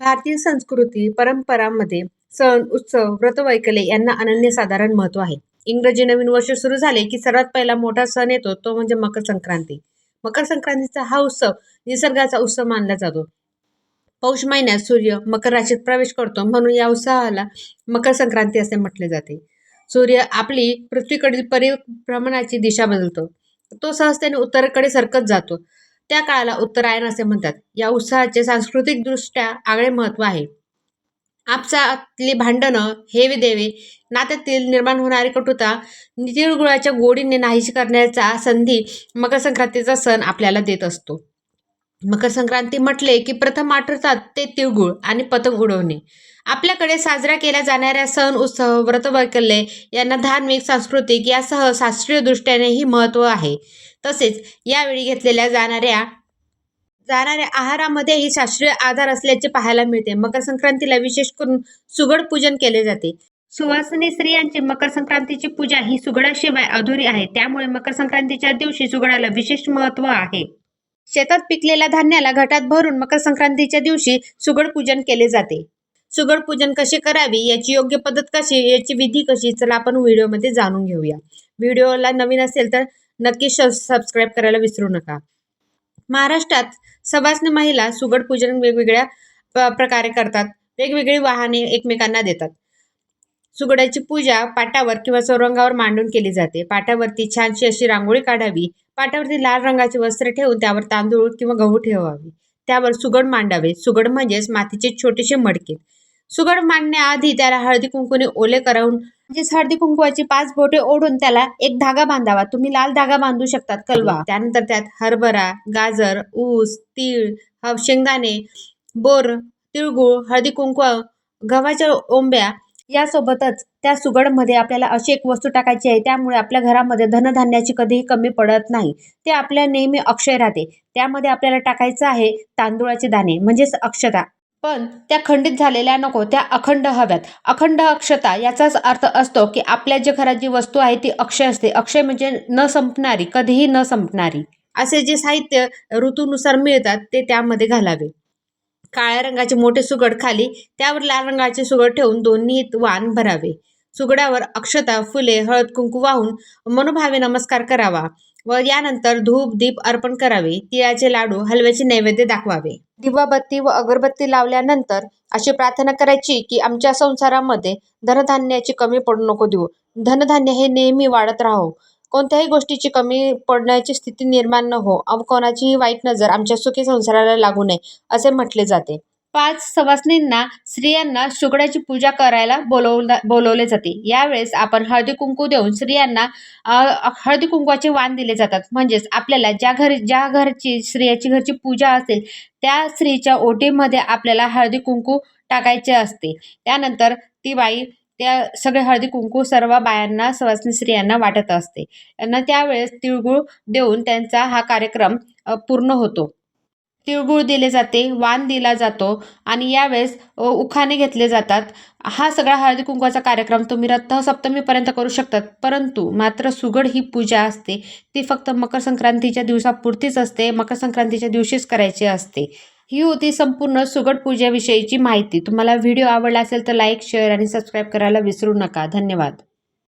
भारतीय संस्कृती परंपरांमध्ये सण उत्सव व्रतवैकले यांना अनन्यसाधारण महत्त्व आहे. इंग्रजी नवीन वर्ष सुरू झाले की सर्वात पहिला मोठा सण येतो तो म्हणजे मकर संक्रांती. मकर संक्रांतीचा हा उत्सव निसर्गाचा उत्सव मानला जातो. पौष महिन्यात सूर्य मकर राशीत प्रवेश करतो म्हणून या उत्सवाला मकर संक्रांती असे म्हटले जाते. सूर्य आपली पृथ्वीकडील परिभ्रमणाची दिशा बदलतो. तो सहजतेने उत्तरेकडे सरकत जातो. त्या काळाला उत्तरायण असे म्हणतात. या उत्सवाचे सांस्कृतिकदृष्ट्या आगळे महत्त्व आहे. आपसातली भांडणं हेवे देवे नात्यातील निर्माण होणारी कटुता नितिळगुळाच्या गोडीने नाहीशी करण्याचा संधी मकर संक्रांतीचा सण आपल्याला देत असतो. मकर संक्रांती म्हटले की प्रथम आठवतात ते तिळगुळ आणि पतंग उडवणे. आपल्याकडे साजऱ्या केल्या जाणाऱ्या सण उत्सव व्रतवैकल्ये यांना धार्मिक सांस्कृतिक यासह शास्त्रीय दृष्ट्यानेही महत्त्व आहे. तसेच यावेळी घेतलेल्या जाणाऱ्या जाणाऱ्या आहारामध्येही शास्त्रीय आधार असल्याचे पाहायला मिळते. मकर संक्रांतीला विशेष करून सुगड पूजन केले जाते. सुवासिनी स्त्रियांची मकर संक्रांतीची पूजा ही सुगडाशिवाय अधुरी आहे. त्यामुळे मकर संक्रांतीच्या दिवशी सुगडाला विशेष महत्त्व आहे. शेतात पिकलेल्या धान्याला घटात भरून मकर संक्रांतीच्या दिवशी सुगड पूजन केले जाते. सुगड पूजन कसे करावी याची योग्य पद्धत कशी याची विधी कशी चला आपण व्हिडिओमध्ये जाणून घेऊया. व्हिडिओला नवीन असेल तर नक्की सबस्क्राईब करायला विसरू नका. महाराष्ट्रात सवासनी महिला सुगड पूजन वेगवेगळ्या प- प्रकारे करतात. वेगवेगळी वाहने एकमेकांना देतात. सुगडाची पूजा पाटावर किंवा चौरंगावर मांडून केली जाते. पाटावरती छानशी अशी रांगोळी काढावी. पाटावरती लाल रंगाचे वस्त्र ठेवून त्यावर तांदूळ किंवा गहू ठेवावी. त्यावर सुगड मांडावे. सुगड म्हणजेच मातीचे छोटेसे मडके. सुगड मांडण्याआधी त्याला हळदी कुंकूने ओले करून म्हणजेच हळदी कुंकवाची पाच बोटे ओढून त्याला एक धागा बांधावा. तुम्ही लाल धागा बांधू शकतात कलवा. त्यानंतर त्यात हरभरा गाजर ऊस तीळ शेंगदाणे बोर तिळगुळ हळदी कुंकू गव्हाच्या ओंब्या यासोबतच त्या सुगडमध्ये आपल्याला अशी एक वस्तू टाकायची आहे. त्यामुळे आपल्या घरामध्ये धनधान्याची कधीही कमी पडत नाही. ते आपल्या नेहमी अक्षय राहते. त्यामध्ये आपल्याला टाकायचं आहे तांदूळाचे दाणे म्हणजेच अक्षता. पण त्या खंडित झालेल्या नको त्या अखंड हव्यात. अखंड अक्षता याचाच अर्थ असतो की आपल्या जे घरात जी वस्तू आहे ती अक्षय असते. अक्षय म्हणजे न संपणारी कधीही न संपणारी. असे जे साहित्य ऋतूनुसार मिळतात ते त्यामध्ये घालावे. काळ्या रंगाचे मोठे सुगड खाली त्यावर लाल रंगाचे सुगड ठेवून दोन्ही वाण भरावे. सुगडावर अक्षता फुले हळद कुंकू वाहून मनोभावे नमस्कार करावा व यानंतर धूप दीप अर्पण करावे. तिळाचे लाडू हलव्याचे नैवेद्य दाखवावे. दिवाबत्ती व अगरबत्ती लावल्यानंतर अशी प्रार्थना करायची की आमच्या संसारामध्ये धनधान्याची कमी पडू नको देऊ. धनधान्य हे नेहमी वाढत राहो. कोणत्याही गोष्टीची कमी पडण्याची स्थिती निर्माण न हो. अव कोणाचीही वाईट नजर आमच्या सुखी संसाराला लागू नये असे म्हटले जाते. पाच सवासनींना स्त्रियांना सुगडाची पूजा करायला बोलवला बोलवले जाते. यावेळेस आपण हळदी कुंकू देऊन स्त्रियांना हळदी कुंकवाचे वाण दिले जातात. म्हणजेच आपल्याला ज्या घरी ज्या घरची स्त्रियाची घरची पूजा असेल त्या स्त्रीच्या ओटीमध्ये आपल्याला हळदी कुंकू टाकायचे असते. त्यानंतर ती बाई त्या सगळे हळदी कुंकू सर्व बायांना सवासनी स्त्रियांना वाटत असते. त्यांना त्यावेळेस तिळगुळ देऊन त्यांचा हा कार्यक्रम पूर्ण होतो. तिळगुळ दिले जाते वाण दिला जातो आणि यावेळेस उखाणे घेतले जातात. हा सगळा हळदी कुंकवाचा कार्यक्रम तुम्ही रथसप्तमीपर्यंत करू शकतात. परंतु मात्र सुगड ही पूजा असते. ती फक्त मकर संक्रांतीच्या दिवसापुरतीच असते. मकर संक्रांतीच्या दिवशीच करायची असते. ही होती संपूर्ण सुगट पूजेविषयीची माहिती. तुम्हाला व्हिडिओ आवडला असेल तर लाईक शेअर आणि सबस्क्राईब करायला विसरू नका. धन्यवाद.